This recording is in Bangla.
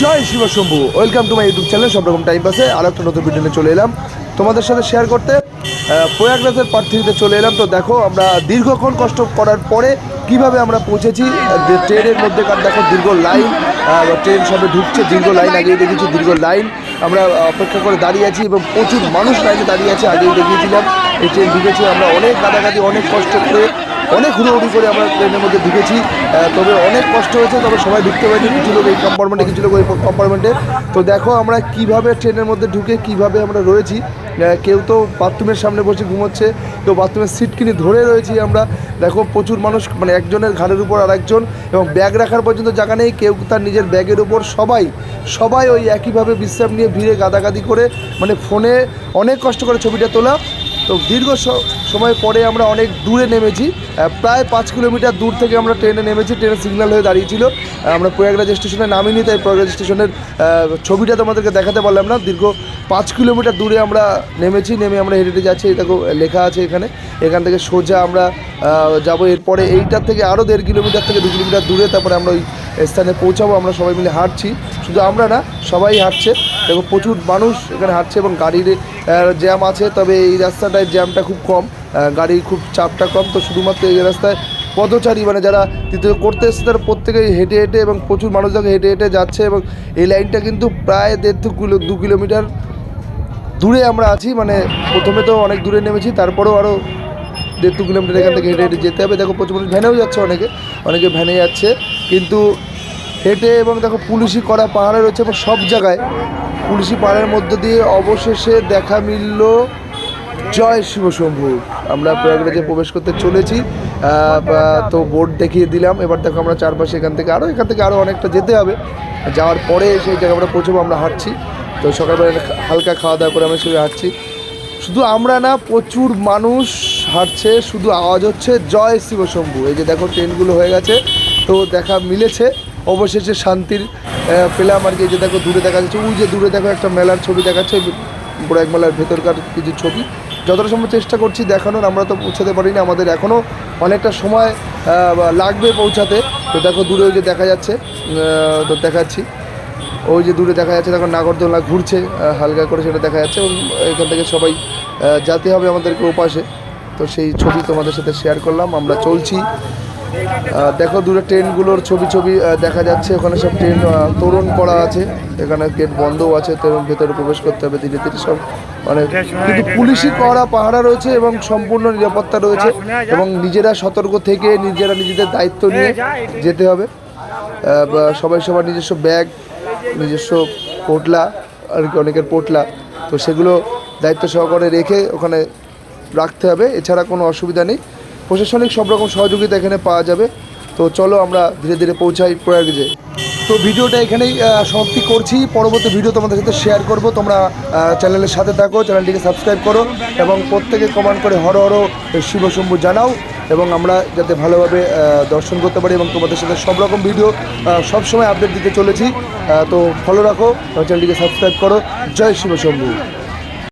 Joy Shiv Shambhu. Welcome to my YouTube channel সব রকম টাইম পাসে আর একটা নতুন ভিডিও চলে এলাম। তোমাদের সাথে শেয়ার করতে প্রয়াগরাজের প্রার্থীতে চলে এলাম। তো দেখো, আমরা দীর্ঘক্ষণ কষ্ট করার পরে কীভাবে আমরা পৌঁছেছি ট্রেনের মধ্যে কার দেখো দীর্ঘ লাইন ট্রেন সবে ঢুকছে, দীর্ঘ লাইন আগেই দেখেছি দীর্ঘ লাইন আমরা অপেক্ষা করে দাঁড়িয়ে আছি এবং প্রচুর মানুষ লাইনে দাঁড়িয়ে আছে, আগেই দেখিয়েছিলাম। এই ট্রেন ঢুকেছে, আমরা অনেক গাদাগাদি, অনেক কষ্ট করে অনেক হুড়োহুড়ি করে আমরা ট্রেনের মধ্যে ঢুকেছি। তবে অনেক কষ্ট হয়েছে, তবে সবাই ঢুকতে পারেনি কিছু লোক এই কম্পার্টমেন্টে কিছু লোক ওই কম্পার্টমেন্টে তো দেখো আমরা কীভাবে ট্রেনের মধ্যে ঢুকে, কীভাবে আমরা রয়েছি। কেউ তো বাথরুমের সামনে বসে ঘুমোচ্ছে কেউ বাথরুমের সিট কিনে ধরে রয়েছি আমরা। দেখো প্রচুর মানুষ মানে একজনের ঘাড়ের উপর আর একজন, এবং ব্যাগ রাখার পর্যন্ত জায়গা নেই। কেউ তার নিজের ব্যাগের উপর সবাই সবাই ওই একইভাবে বিশ্রাম নিয়ে ভিড়ে গাদাগাদি করে মানে ফোনে অনেক কষ্ট করে ছবিটা তোলা। তো দীর্ঘ সময় পরে আমরা অনেক দূরে নেমেছি। প্রায় পাঁচ কিলোমিটার দূর থেকে আমরা ট্রেনে নেমেছি। ট্রেনের সিগন্যাল হয়ে দাঁড়িয়েছিল। আমরা প্রয়াগরাজ স্টেশনে নামিনি, তাই প্রয়াগরাজ স্টেশনের ছবিটা তোমাদেরকে দেখাতে পারলাম না। দীর্ঘ পাঁচ কিলোমিটার দূরে আমরা নেমেছি, নেমে আমরা হেঁটে যাচ্ছি। দেখো, লেখা আছে এখানে। এখান থেকে সোজা আমরা যাব। এরপরে এইটার থেকে আরও দেড় কিলোমিটার থেকে দু কিলোমিটার দূরে তারপরে আমরা ওই স্থানে পৌঁছাবো। আমরা সবাই মিলে হাঁটছি। শুধু আমরা না, সবাই হাঁটছে। দেখো প্রচুর মানুষ এখানে হাঁটছে এবং গাড়ির জ্যাম আছে, তবে এই রাস্তাটায় জ্যামটা খুব কম গাড়ির খুব চাপটা কম, তো শুধুমাত্র এই রাস্তায় পদচারী মানে যারা তৃতীয় করতে এসছে, তারা প্রত্যেকেই হেঁটে হেঁটে এবং প্রচুর মানুষ দেখো হেঁটে হেঁটে যাচ্ছে এবং এই লাইনটা কিন্তু প্রায় দেড় কিলো, দু কিলোমিটার দূরে আমরা আছি মানে প্রথমে তো অনেক দূরে নেমেছি, তারপরেও আরও দেড় কিলোমিটার এখান থেকে হেঁটে হেঁটে যেতে হবে। দেখো প্রচুর মানুষ ভ্যানেও যাচ্ছে অনেকে অনেকে ভ্যানে যাচ্ছে, কিন্তু হেঁটে এবং দেখো পুলিশি করা পাহাড়ে রয়েছে এবং সব জায়গায় পুলিশি পাহাড়ের মধ্য দিয়ে অবশেষে দেখা মিলল জয় শিব শম্ভু। আমরা প্রয়াগরাজে প্রবেশ করতে চলেছি। তো বোর্ড দেখিয়ে দিলাম। এবার দেখো আমরা চারপাশে এখান থেকে আরও এখান থেকে আরও অনেকটা যেতে হবে। যাওয়ার পরে সেই জায়গায় আমরা পৌঁছবো আমরা হাঁটছি। তো সকালবেলা হালকা খাওয়া দাওয়া করে আমরা শুয়ে হাঁটছি। শুধু আমরা না প্রচুর মানুষ হাঁটছে শুধু আওয়াজ হচ্ছে জয় শিব শম্ভু। এই যে দেখো ট্রেনগুলো হয়ে গেছে তো দেখা মিলেছে। অবশেষে শান্তির পেলাম আর কি যে দেখো দূরে দেখা যাচ্ছে, ওই যে দূরে দেখো একটা মেলার ছবি দেখাচ্ছে প্রয়াগ মেলার ভেতরকার কিছু ছবি। যতটা সম্ভব চেষ্টা করছি দেখানোর, আমরা তো পৌঁছাতে পারিনি, আমাদের এখনও অনেকটা সময় লাগবে পৌঁছাতে। তো দেখো দূরে ওই যে দেখা যাচ্ছে তো দেখাচ্ছি। ওই যে দূরে দেখা যাচ্ছে, দেখো নাগরদোলা ঘুরছে হালকা করে সেটা দেখা যাচ্ছে এখান থেকে সবাই যেতে হবে আমাদেরকে ওপাশে। তো সেই ছবি তোমাদের সাথে শেয়ার করলাম, আমরা চলছি। দেখো দূরে ট্রেনগুলোর ছবি ছবি দেখা যাচ্ছে। ওখানে সব ট্রেন তোরণ করা আছে। এখানে গেট বন্ধও আছে, তো ভেতরে প্রবেশ করতে হবে ধীরে ধীরে সব। মানে কিন্তু পুলিশি করা পাহারা রয়েছে এবং সম্পূর্ণ নিরাপত্তা রয়েছে। এবং নিজেরা সতর্ক থেকে নিজেরা নিজেদের দায়িত্ব নিয়ে যেতে হবে। সবাই সবার নিজস্ব ব্যাগ, নিজস্ব পোটলা, আর কি অনেকের পোটলা। তো সেগুলো দায়িত্ব সহকারে রেখে ওখানে রাখতে হবে। এছাড়া কোনো অসুবিধা নেই। প্রশাসনিক সব রকম সহযোগিতা এখানে পাওয়া যাবে। তো চলো আমরা ধীরে ধীরে পৌঁছাই প্রয়াগরাজে তো ভিডিওটা এখানেই সমাপ্তি করছি। পরবর্তী ভিডিও তোমাদের সাথে শেয়ার করব। তোমরা চ্যানেলের সাথে থাকো চ্যানেলটিকে সাবস্ক্রাইব করো এবং প্রত্যেকে কমেন্ট করে হর হর শিব শম্ভু জানাও এবং আমরা যাতে ভালোভাবে দর্শন করতে পারি এবং তোমাদের সাথে সব রকম ভিডিও সবসময় আপডেট দিতে চলেছি। তো ফলো রাখো চ্যানেলটিকে সাবস্ক্রাইব করো। জয় শিব শম্ভু।